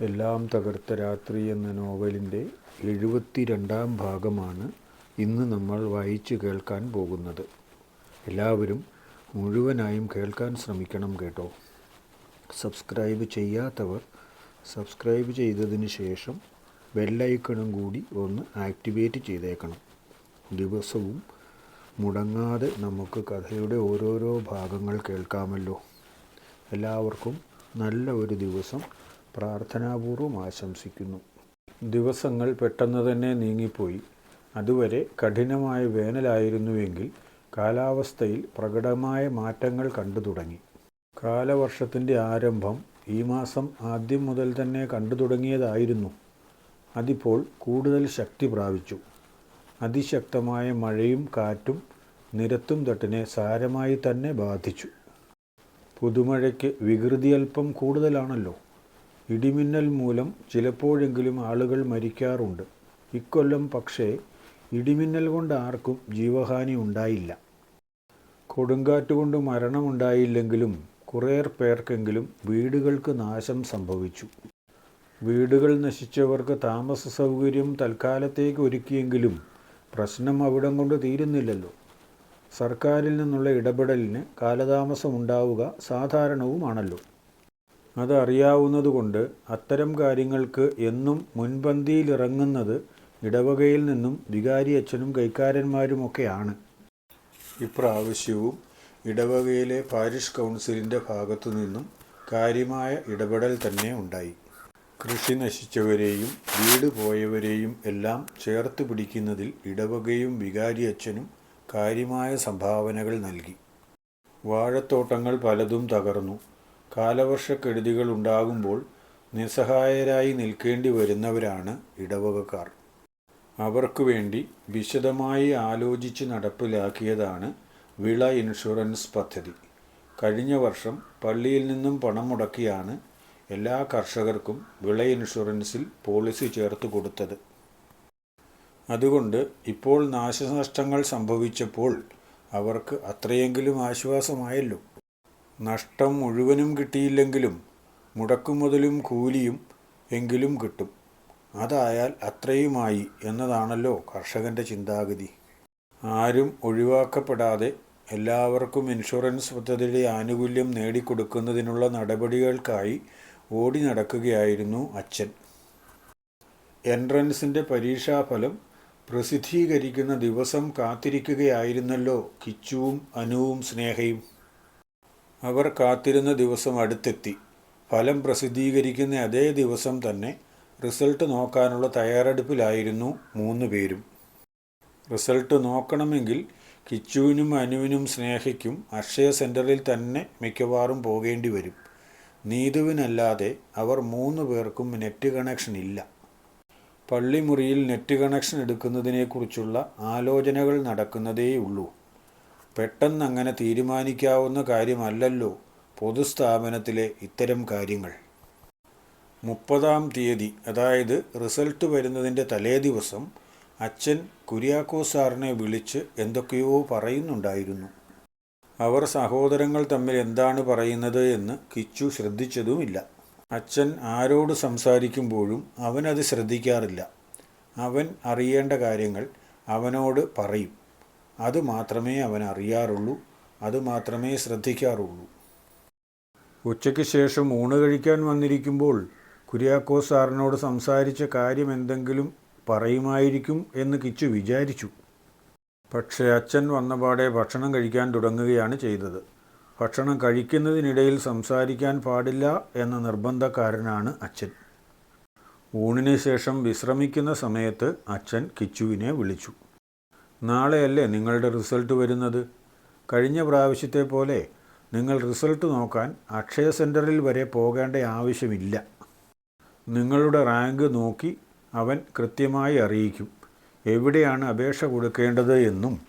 എല്ലാം തകർത്ത രാത്രി എന്ന നോവലിന്റെ എഴുപത്തി രണ്ടാം ഭാഗമാണ് ഇന്ന് നമ്മൾ വായിച്ചു കേൾക്കാൻ പോകുന്നത്. എല്ലാവരും മുഴുവനായും കേൾക്കാൻ ശ്രമിക്കണം കേട്ടോ. സബ്സ്ക്രൈബ് ചെയ്യാത്തവർ സബ്സ്ക്രൈബ് ചെയ്തതിന് ശേഷം ബെല്ലൈക്കണും കൂടി ഒന്ന് ആക്ടിവേറ്റ് ചെയ്തേക്കണം. ദിവസവും മുടങ്ങാതെ നമുക്ക് കഥയുടെ ഓരോരോ ഭാഗങ്ങൾ കേൾക്കാമല്ലോ. എല്ലാവർക്കും നല്ല ഒരു ദിവസം പ്രാർത്ഥനാപൂർവം ആശംസിക്കുന്നു. ദിവസങ്ങൾ പെട്ടെന്ന് തന്നെ നീങ്ങിപ്പോയി. അതുവരെ കഠിനമായ വേനലായിരുന്നുവെങ്കിൽ കാലാവസ്ഥയിൽ പ്രകടമായ മാറ്റങ്ങൾ കണ്ടു തുടങ്ങി. കാലവർഷത്തിന്റെ ആരംഭം ഈ മാസം ആദ്യം മുതൽ തന്നെ കണ്ടു തുടങ്ങിയതായിരുന്നു. അതിപ്പോൾ കൂടുതൽ ശക്തി പ്രാപിച്ചു. അതിശക്തമായ മഴയും കാറ്റും നിരത്തും തട്ടിനെ സാരമായി തന്നെ ബാധിച്ചു. പുതുമഴയ്ക്ക് വികൃതി അല്പം കൂടുതലാണല്ലോ. ഇടിമിന്നൽ മൂലം ചിലപ്പോഴെങ്കിലും ആളുകൾ മരിക്കാറുണ്ട്. ഇക്കൊല്ലം പക്ഷേ ഇടിമിന്നൽ കൊണ്ട് ആർക്കും ജീവഹാനി ഉണ്ടായില്ല. കൊടുങ്കാറ്റ് കൊണ്ട് മരണമുണ്ടായില്ലെങ്കിലും കുറേ പേർക്കെങ്കിലും വീടുകൾക്ക് നാശം സംഭവിച്ചു. വീടുകൾ നശിച്ചവർക്ക് താമസ സൗകര്യം തൽക്കാലത്തേക്ക് ഒരുക്കിയെങ്കിലും പ്രശ്നം അവിടം കൊണ്ട് തീരുന്നില്ലല്ലോ. സർക്കാരിൽ നിന്നുള്ള ഇടപെടലിന് കാലതാമസം ഉണ്ടാവുക അതറിയാവുന്നതുകൊണ്ട് അത്തരം കാര്യങ്ങൾക്ക് എന്നും മുൻപന്തിയിലിറങ്ങുന്നത് ഇടവകയിൽ നിന്നും വികാരി അച്ഛനും കൈക്കാരന്മാരുമൊക്കെയാണ്. ഇപ്രാവശ്യവും ഇടവകയിലെ പാരിഷ് കൗൺസിലിന്റെ ഭാഗത്തു നിന്നും കാര്യമായ ഇടപെടൽ തന്നെ ഉണ്ടായി. കൃഷി നശിച്ചവരെയും വീട് പോയവരെയും എല്ലാം ചേർത്ത് പിടിക്കുന്നതിൽ ഇടവകയും വികാരി അച്ഛനും കാര്യമായ സംഭാവനകൾ നൽകി. വാഴത്തോട്ടങ്ങൾ പലതും തകർന്നു. കാലവർഷക്കെടുതികൾ ഉണ്ടാകുമ്പോൾ നിസ്സഹായരായി നിൽക്കേണ്ടി വരുന്നവരാണ് ഇടവകക്കാർ. അവർക്കു വേണ്ടി വിശദമായി ആലോചിച്ച് നടപ്പിലാക്കിയതാണ് വിള ഇൻഷുറൻസ് പദ്ധതി. കഴിഞ്ഞ വർഷം പള്ളിയിൽ നിന്നും പണം മുടക്കിയാണ് എല്ലാ കർഷകർക്കും വിള ഇൻഷുറൻസിൽ പോളിസി ചേർത്ത് കൊടുത്തത്. അതുകൊണ്ട് ഇപ്പോൾ നാശനഷ്ടങ്ങൾ സംഭവിച്ചപ്പോൾ അവർക്ക് അത്രയെങ്കിലും ആശ്വാസമായല്ലോ. നഷ്ടം മുഴുവനും കിട്ടിയില്ലെങ്കിലും മുടക്കുമുതലും കൂലിയും എങ്കിലും കിട്ടും. അതായാൽ അത്രയുമായി എന്നതാണല്ലോ കർഷകന്റെ ചിന്താഗതി. ആരും ഒഴിവാക്കപ്പെടാതെ എല്ലാവർക്കും ഇൻഷുറൻസ് പദ്ധതിയുടെ ആനുകൂല്യം നേടിക്കൊടുക്കുന്നതിനുള്ള നടപടികൾക്കായി ഓടി നടക്കുകയായിരുന്നു അച്ഛൻ. എൻട്രൻസിന്റെ പരീക്ഷാഫലം പ്രസിദ്ധീകരിക്കുന്ന ദിവസം കാത്തിരിക്കുകയായിരുന്നല്ലോ കിച്ചുവും അനുവും സ്നേഹയും. അവർ കാത്തിരുന്ന ദിവസം അടുത്തെത്തി. ഫലം പ്രസിദ്ധീകരിക്കുന്ന അതേ ദിവസം തന്നെ റിസൾട്ട് നോക്കാനുള്ള തയ്യാറെടുപ്പിലായിരുന്നു മൂന്ന് പേരും. റിസൾട്ട് നോക്കണമെങ്കിൽ കിച്ചുവിനും അനുവിനും സ്നേഹയ്ക്കും അക്ഷയ സെന്ററിൽ തന്നെ മിക്കവാറും പോകേണ്ടി വരും. നീതുവിനല്ലാതെ അവർ മൂന്ന് പേർക്കും നെറ്റ് കണക്ഷൻ ഇല്ല. പള്ളിമുറിയിൽ നെറ്റ് കണക്ഷൻ എടുക്കുന്നതിനെക്കുറിച്ചുള്ള ആലോചനകൾ നടക്കുന്നതേയുള്ളൂ. പെട്ടെന്ന് അങ്ങനെ തീരുമാനിക്കാവുന്ന കാര്യമല്ലല്ലോ പൊതുസ്ഥാപനത്തിലെ ഇത്തരം കാര്യങ്ങൾ. മുപ്പതാം തീയതി അതായത് റിസൾട്ട് വരുന്നതിന്റെ തലേ ദിവസം അച്ഛൻ കുര്യാക്കോ സാറിനെ വിളിച്ച് എന്തൊക്കെയോ പറയുന്നുണ്ടായിരുന്നു. അവർ സഹോദരങ്ങൾ തമ്മിൽ എന്താണ് പറയുന്നത് എന്ന് കിച്ചു ശ്രദ്ധിച്ചതുമില്ല. അച്ഛൻ ആരോട് സംസാരിക്കുമ്പോഴും അവനത് ശ്രദ്ധിക്കാറില്ല. അവൻ അറിയേണ്ട കാര്യങ്ങൾ അവനോട് പറയും. അത് മാത്രമേ അവൻ അറിയാറുള്ളൂ അതുമാത്രമേ ശ്രദ്ധിക്കാറുള്ളൂ. ഉച്ചയ്ക്ക് ശേഷം ഊണ് കഴിക്കാൻ വന്നിരിക്കുമ്പോൾ കുര്യാക്കോ സാറിനോട് സംസാരിച്ച കാര്യം എന്തെങ്കിലും പറയുമായിരിക്കും എന്ന് കിച്ചു വിചാരിച്ചു. പക്ഷേ അച്ഛൻ വന്നപാടെ ഭക്ഷണം കഴിക്കാൻ തുടങ്ങുകയാണ് ചെയ്തത്. ഭക്ഷണം കഴിക്കുന്നതിനിടയിൽ സംസാരിക്കാൻ പാടില്ല എന്ന നിർബന്ധക്കാരനാണ് അച്ഛൻ. ഊണിന് ശേഷം വിശ്രമിക്കുന്ന സമയത്ത് അച്ഛൻ കിച്ചുവിനെ വിളിച്ചു. നാളെയല്ലേ നിങ്ങളുടെ റിസൾട്ട് വരുന്നത്? കഴിഞ്ഞ പ്രാവശ്യത്തെ പോലെ നിങ്ങൾ റിസൾട്ട് നോക്കാൻ അക്ഷയ സെന്ററിൽ വരെ പോകേണ്ട ആവശ്യമില്ല. നിങ്ങളുടെ റാങ്ക് നോക്കി അവൻ കൃത്യമായി അറിയിക്കും. എവിടെയാണ് അപേക്ഷ കൊടുക്കേണ്ടത് എന്നും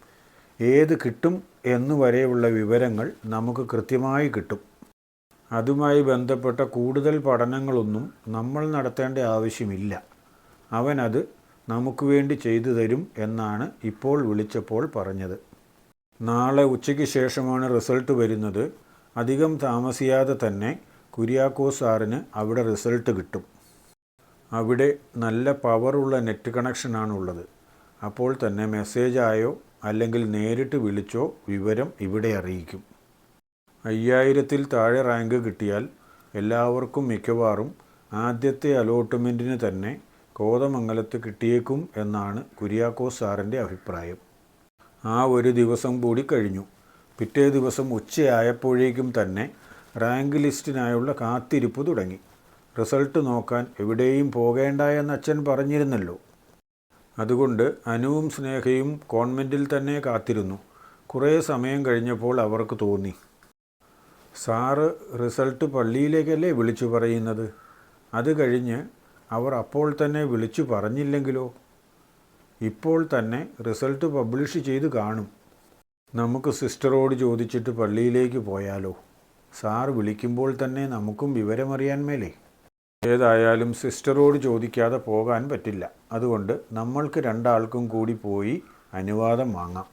ഏത് കിട്ടും എന്നുവരെയുള്ള വിവരങ്ങൾ നമുക്ക് കൃത്യമായി കിട്ടും. അതുമായി ബന്ധപ്പെട്ട കൂടുതൽ പഠനങ്ങളൊന്നും നമ്മൾ നടത്തേണ്ട ആവശ്യമില്ല. അവനത് നമുക്ക് വേണ്ടി ചെയ്തു തരും എന്നാണ് ഇപ്പോൾ വിളിച്ചപ്പോൾ പറഞ്ഞത്. നാളെ ഉച്ചയ്ക്ക് ശേഷമാണ് റിസൾട്ട് വരുന്നത്. അധികം താമസിയാതെ തന്നെ കുര്യാക്കോ സാറിന് അവിടെ റിസൾട്ട് കിട്ടും. അവിടെ നല്ല പവറുള്ള നെറ്റ് കണക്ഷനാണുള്ളത് അപ്പോൾ തന്നെ മെസ്സേജായോ അല്ലെങ്കിൽ നേരിട്ട് വിളിച്ചോ വിവരം ഇവിടെ അറിയിക്കും. അയ്യായിരത്തിൽ താഴെ റാങ്ക് കിട്ടിയാൽ എല്ലാവർക്കും മിക്കവാറും ആദ്യത്തെ അലോട്ട്മെന്റിന് തന്നെ കോതമംഗലത്ത് കിട്ടിയേക്കും എന്നാണ് കുര്യാക്കോസ് സാറിന്റെ അഭിപ്രായം. ആ ഒരു ദിവസം കൂടി കഴിഞ്ഞു. പിറ്റേ ദിവസം ഉച്ചയായപ്പോഴേക്കും തന്നെ റാങ്ക് ലിസ്റ്റിനായുള്ള കാത്തിരിപ്പ് തുടങ്ങി. റിസൾട്ട് നോക്കാൻ എവിടെയും പോകേണ്ട എന്ന് അച്ഛൻ പറഞ്ഞിരുന്നല്ലോ. അതുകൊണ്ട് അനുവും സ്നേഹയും കോൺവെന്റിൽ തന്നെ കാത്തിരുന്നു. കുറേ സമയം കഴിഞ്ഞപ്പോൾ അവർക്ക് തോന്നി. സാറ് റിസൾട്ട് പള്ളിയിലേക്കല്ലേ വിളിച്ചു പറയുന്നത്? അത് കഴിഞ്ഞ് അവർ അപ്പോൾ തന്നെ വിളിച്ചു പറഞ്ഞില്ലെങ്കിലോ? ഇപ്പോൾ തന്നെ റിസൾട്ട് പബ്ലിഷ് ചെയ്ത് കാണും. നമുക്ക് സിസ്റ്ററോട് ചോദിച്ചിട്ട് പള്ളിയിലേക്ക് പോയാലോ? സാർ വിളിക്കുമ്പോൾ തന്നെ നമുക്കും വിവരമറിയാൻ മേലേ. ഏതായാലും സിസ്റ്ററോട് ചോദിക്കാതെ പോകാൻ പറ്റില്ല. അതുകൊണ്ട് നമ്മൾക്ക് രണ്ടാൾക്കും കൂടി പോയി അനുവാദം വാങ്ങാം.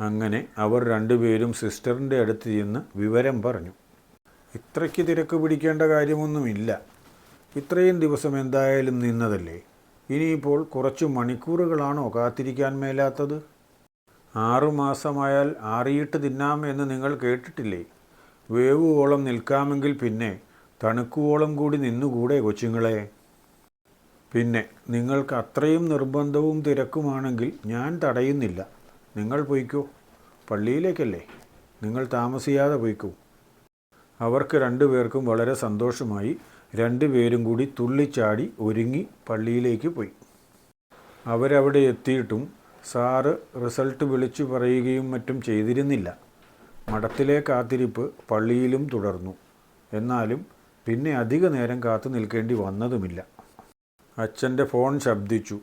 അങ്ങനെ അവർ രണ്ടുപേരും സിസ്റ്ററിന്റെ അടുത്ത് ചെന്ന് വിവരം പറഞ്ഞു. ഇത്രയ്ക്ക് തിരക്ക് പിടിക്കേണ്ട കാര്യമൊന്നുമില്ല. ഇത്രയും ദിവസം എന്തായാലും നിന്നതല്ലേ? ഇനിയിപ്പോൾ കുറച്ച് മണിക്കൂറുകളാണോ കാത്തിരിക്കാൻ മേലാത്തത്? ആറുമാസമായാൽ ആറിയിട്ട് തിന്നാം എന്ന് നിങ്ങൾ കേട്ടിട്ടില്ലേ? വേവുവോളം നിൽക്കാമെങ്കിൽ പിന്നെ തണുക്കുവോളം കൂടി നിന്നുകൂടെ കൊച്ചുങ്ങളെ? പിന്നെ നിങ്ങൾക്ക് അത്രയും നിർബന്ധവും തിരക്കുമാണെങ്കിൽ ഞാൻ തടയുന്നില്ല. നിങ്ങൾ പൊയ്ക്കോ. പള്ളിയിലേക്കല്ലേ? നിങ്ങൾ താമസിയാതെ പൊയ്ക്കോ. അവർക്ക് രണ്ടുപേർക്കും വളരെ സന്തോഷമായി രണ്ടുപേരും കൂടി തുള്ളിച്ചാടി ഒരുങ്ങി പള്ളിയിലേക്ക് പോയി. അവരവിടെ എത്തിയിട്ടും സാറ് റിസൾട്ട് വിളിച്ചു പറയുകയും മറ്റും ചെയ്തിരുന്നില്ല. മഠത്തിലെ കാത്തിരിപ്പ് പള്ളിയിലും തുടർന്നു. എന്നാലും പിന്നെ അധിക നേരം കാത്തു നിൽക്കേണ്ടി വന്നതുമില്ല. അച്ഛന്റെ ഫോൺ ശബ്ദിച്ചു.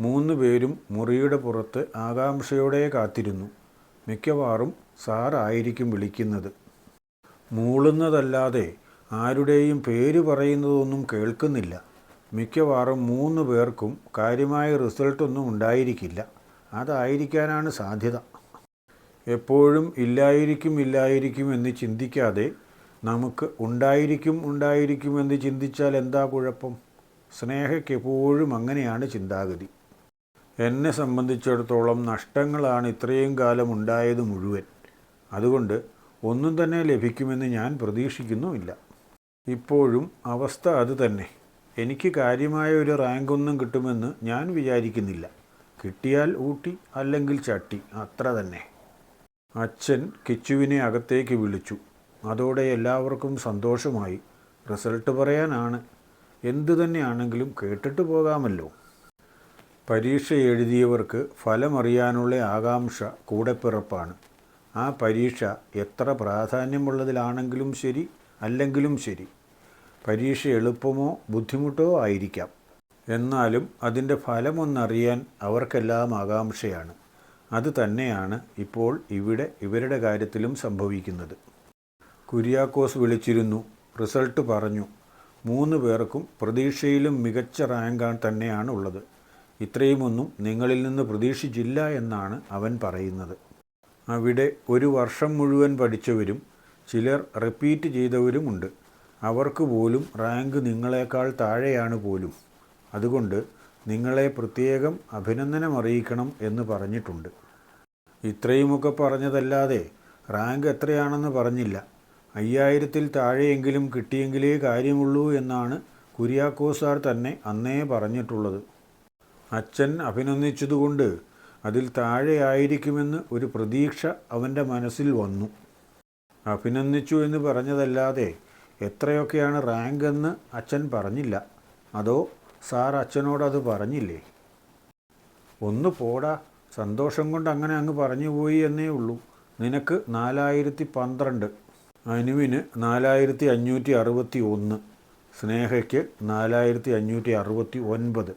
മൂന്ന് പേരും മുറിയുടെ പുറത്ത് ആകാംക്ഷയോടെ കാത്തിരുന്നു. മിക്കവാറും സാറായിരിക്കും വിളിക്കുന്നത്. മൂളുന്നതല്ലാതെ ആരുടെയും പേര് പറയുന്നതൊന്നും കേൾക്കുന്നില്ല. മിക്കവാറും മൂന്ന് പേർക്കും കാര്യമായ റിസൾട്ടൊന്നും ഉണ്ടായിരിക്കില്ല. അതായിരിക്കാനാണ് സാധ്യത. എപ്പോഴും ഇല്ലായിരിക്കും ഇല്ലായിരിക്കും എന്ന് ചിന്തിക്കാതെ നമുക്ക് ഉണ്ടായിരിക്കും ഉണ്ടായിരിക്കും എന്ന് ചിന്തിച്ചാൽ എന്താ കുഴപ്പം? സ്നേഹയ്ക്ക് എപ്പോഴും അങ്ങനെയാണ് ചിന്താഗതി. എന്നെ സംബന്ധിച്ചിടത്തോളം നഷ്ടങ്ങളാണ് ഇത്രയും കാലം ഉണ്ടായത് മുഴുവൻ. അതുകൊണ്ട് ഒന്നും തന്നെ ലഭിക്കുമെന്ന് ഞാൻ പ്രതീക്ഷിക്കുന്നുമില്ല. ഇപ്പോഴും അവസ്ഥ അതുതന്നെ എനിക്ക് കാര്യമായ ഒരു റാങ്കൊന്നും കിട്ടുമെന്ന് ഞാൻ വിചാരിക്കുന്നില്ല. കിട്ടിയാൽ ഊട്ടി അല്ലെങ്കിൽ ചട്ടി അത്ര തന്നെ. അച്ഛൻ കിച്ചുവിനെ അകത്തേക്ക് വിളിച്ചു. അതോടെ എല്ലാവർക്കും സന്തോഷമായി. റിസൾട്ട് പറയാനാണ്. എന്തു തന്നെയാണെങ്കിലും കേട്ടിട്ട് പോകാമല്ലോ. പരീക്ഷ എഴുതിയവർക്ക് ഫലമറിയാനുള്ള ആകാംക്ഷ കൂടെപ്പിറപ്പാണ് ആ പരീക്ഷ എത്ര പ്രാധാന്യമുള്ളതിലാണെങ്കിലും ശരി അല്ലെങ്കിലും ശരി. പരീക്ഷ എളുപ്പമോ ബുദ്ധിമുട്ടോ ആയിരിക്കാം. എന്നാലും അതിന്റെ ഫലമൊന്നറിയാൻ അവർക്കെല്ലാം ആകാംക്ഷയാണ്. അത് തന്നെയാണ് ഇപ്പോൾ ഇവിടെ ഇവരുടെ കാര്യത്തിലും സംഭവിക്കുന്നത്. കുര്യാക്കോസ് വിളിച്ചിരുന്നു. റിസൾട്ട് പറഞ്ഞു. മൂന്ന് പേർക്കും പ്രതീക്ഷയിലും മികച്ച റാങ്ക് തന്നെയാണ് ഉള്ളത്. ഇത്രയുമൊന്നും നിങ്ങളിൽ നിന്ന് പ്രതീക്ഷിച്ചില്ല എന്നാണ് അവൻ പറയുന്നത്. അവിടെ ഒരു വർഷം മുഴുവൻ പഠിച്ചവരും ചിലർ റിപ്പീറ്റ് ചെയ്തവരുമുണ്ട്. അവർക്ക് പോലും റാങ്ക് നിങ്ങളെക്കാൾ താഴെയാണ് പോലും. അതുകൊണ്ട് നിങ്ങളെ പ്രത്യേകം അഭിനന്ദനം അറിയിക്കണം എന്ന് പറഞ്ഞിട്ടുണ്ട്. ഇത്രയുമൊക്കെ പറഞ്ഞതല്ലാതെ റാങ്ക് എത്രയാണെന്ന് പറഞ്ഞില്ല. അയ്യായിരത്തിൽ താഴെയെങ്കിലും കിട്ടിയെങ്കിലേ കാര്യമുള്ളൂ എന്നാണ് കുര്യാക്കോസാർ തന്നെ അന്നേ പറഞ്ഞിട്ടുള്ളത്. അച്ഛൻ അഭിനന്ദിച്ചതുകൊണ്ട് അതിൽ താഴെയായിരിക്കുമെന്ന് ഒരു പ്രതീക്ഷ അവന്റെ മനസ്സിൽ വന്നു. അഭിനന്ദിച്ചു എന്ന് പറഞ്ഞതല്ലാതെ എത്രയൊക്കെയാണ് റാങ്ക് എന്ന് അച്ഛൻ പറഞ്ഞില്ല. അതോ സാർ അച്ഛനോടത് പറഞ്ഞില്ലേ? ഒന്ന് പോടാ. സന്തോഷം കൊണ്ട് അങ്ങനെ അങ്ങ് പറഞ്ഞു പോയി എന്നേ ഉള്ളൂ. നിനക്ക് നാലായിരത്തി പന്ത്രണ്ട്. അനുവിന് നാലായിരത്തി അഞ്ഞൂറ്റി അറുപത്തി ഒന്ന്. സ്നേഹയ്ക്ക് നാലായിരത്തി അഞ്ഞൂറ്റി അറുപത്തി ഒൻപത്.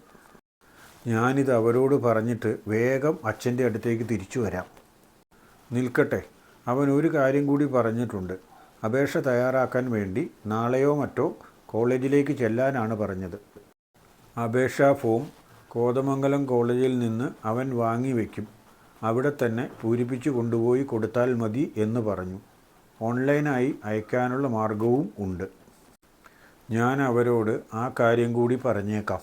ഞാനിത് അവരോട് പറഞ്ഞിട്ട് വേഗം അച്ഛന്റെ അടുത്തേക്ക് തിരിച്ചു വരാം. നിൽക്കട്ടെ. അവൻ ഒരു കാര്യം കൂടി പറഞ്ഞിട്ടുണ്ട്. അപേക്ഷ തയ്യാറാക്കാൻ വേണ്ടി നാളെയോ മറ്റോ കോളേജിലേക്ക് ചെല്ലാനാണ് പറഞ്ഞത്. അപേക്ഷാ ഫോം കോതമംഗലം കോളേജിൽ നിന്ന് അവൻ വാങ്ങി വയ്ക്കും. അവിടെ തന്നെ പൂരിപ്പിച്ചു കൊണ്ടുപോയി കൊടുത്താൽ മതി എന്ന് പറഞ്ഞു. ഓൺലൈനായി അയക്കാനുള്ള മാർഗവും ഉണ്ട്. ഞാൻ അവരോട് ആ കാര്യം കൂടി പറഞ്ഞേക്കാം.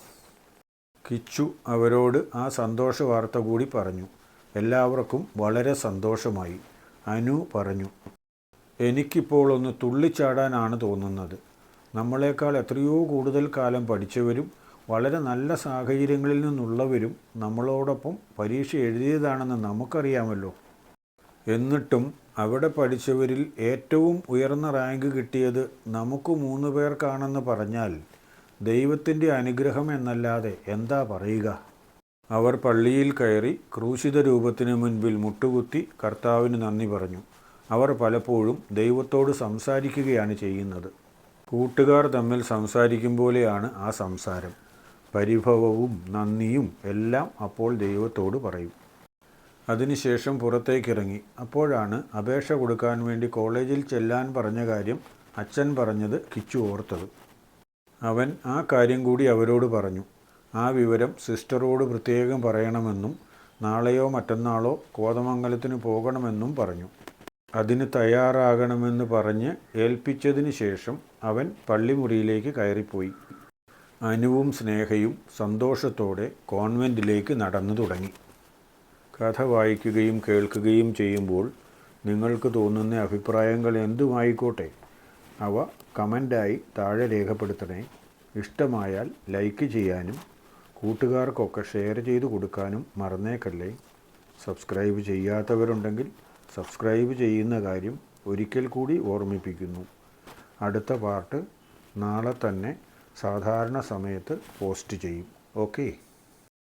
കിച്ചു അവരോട് ആ സന്തോഷ വാർത്ത കൂടി പറഞ്ഞു. എല്ലാവർക്കും വളരെ സന്തോഷമായി. അനു പറഞ്ഞു. എനിക്കിപ്പോൾ ഒന്ന് തുള്ളിച്ചാടാനാണ് തോന്നുന്നത്. നമ്മളെക്കാൾ എത്രയോ കൂടുതൽ കാലം പഠിച്ചവരും വളരെ നല്ല സാഹചര്യങ്ങളിൽ നിന്നുള്ളവരും നമ്മളോടൊപ്പം പരീക്ഷ എഴുതിയതാണെന്ന് നമുക്കറിയാമല്ലോ. എന്നിട്ടും അവിടെ പഠിച്ചവരിൽ ഏറ്റവും ഉയർന്ന റാങ്ക് കിട്ടിയത് നമുക്ക് മൂന്ന് പേർക്കാണെന്ന് പറഞ്ഞാൽ ദൈവത്തിന്റെ അനുഗ്രഹം എന്നല്ലാതെ എന്താ പറയുക? അവർ പള്ളിയിൽ കയറി ക്രൂശിത രൂപത്തിന് മുൻപിൽ മുട്ടുകുത്തി കർത്താവിന് നന്ദി പറഞ്ഞു. അവർ പലപ്പോഴും ദൈവത്തോട് സംസാരിക്കുകയാണ് ചെയ്യുന്നത്. കൂട്ടുകാർ തമ്മിൽ സംസാരിക്കും പോലെയാണ് ആ സംസാരം. പരിഭവവും നന്ദിയും എല്ലാം അപ്പോൾ ദൈവത്തോട് പറയും. അതിനുശേഷം പുറത്തേക്കിറങ്ങി. അപ്പോഴാണ് അപേക്ഷ കൊടുക്കാൻ വേണ്ടി കോളേജിൽ ചെല്ലാൻ പറഞ്ഞ കാര്യം അച്ഛൻ പറഞ്ഞത് കിച്ചു ഓർത്തത്. അവൻ ആ കാര്യം കൂടി അവരോട് പറഞ്ഞു. ആ വിവരം സിസ്റ്ററോട് പ്രത്യേകം പറയണമെന്നും നാളെയോ മറ്റന്നാളോ കോതമംഗലത്തിന് പോകണമെന്നും പറഞ്ഞു. അതിന് തയ്യാറാകണമെന്ന് പറഞ്ഞ് ഏൽപ്പിച്ചതിന് ശേഷം അവൻ പള്ളിമുറിയിലേക്ക് കയറിപ്പോയി. അനുവും സ്നേഹയും സന്തോഷത്തോടെ കോൺവെന്റിലേക്ക് നടന്നു തുടങ്ങി. കഥ വായിക്കുകയും കേൾക്കുകയും ചെയ്യുമ്പോൾ നിങ്ങൾക്ക് തോന്നുന്ന അഭിപ്രായങ്ങൾ എന്തുമായിക്കോട്ടെ? അവ കമന്റായി താഴെ രേഖപ്പെടുത്തണേ. ഇഷ്ടമായാൽ ലൈക്ക് ചെയ്യാനും കൂട്ടുകാർക്കൊക്കെ ഷെയർ ചെയ്ത് കൊടുക്കാനും മറന്നേക്കല്ലേ? സബ്സ്ക്രൈബ് ചെയ്യാത്തവരുണ്ടെങ്കിൽ സബ്സ്ക്രൈബ് ചെയ്യുന്ന കാര്യം ഒരിക്കൽ കൂടി ഓർമ്മിപ്പിക്കുന്നു. അടുത്ത പാർട്ട് നാളെ തന്നെ സാധാരണ സമയത്ത് പോസ്റ്റ് ചെയ്യും. ഓക്കേ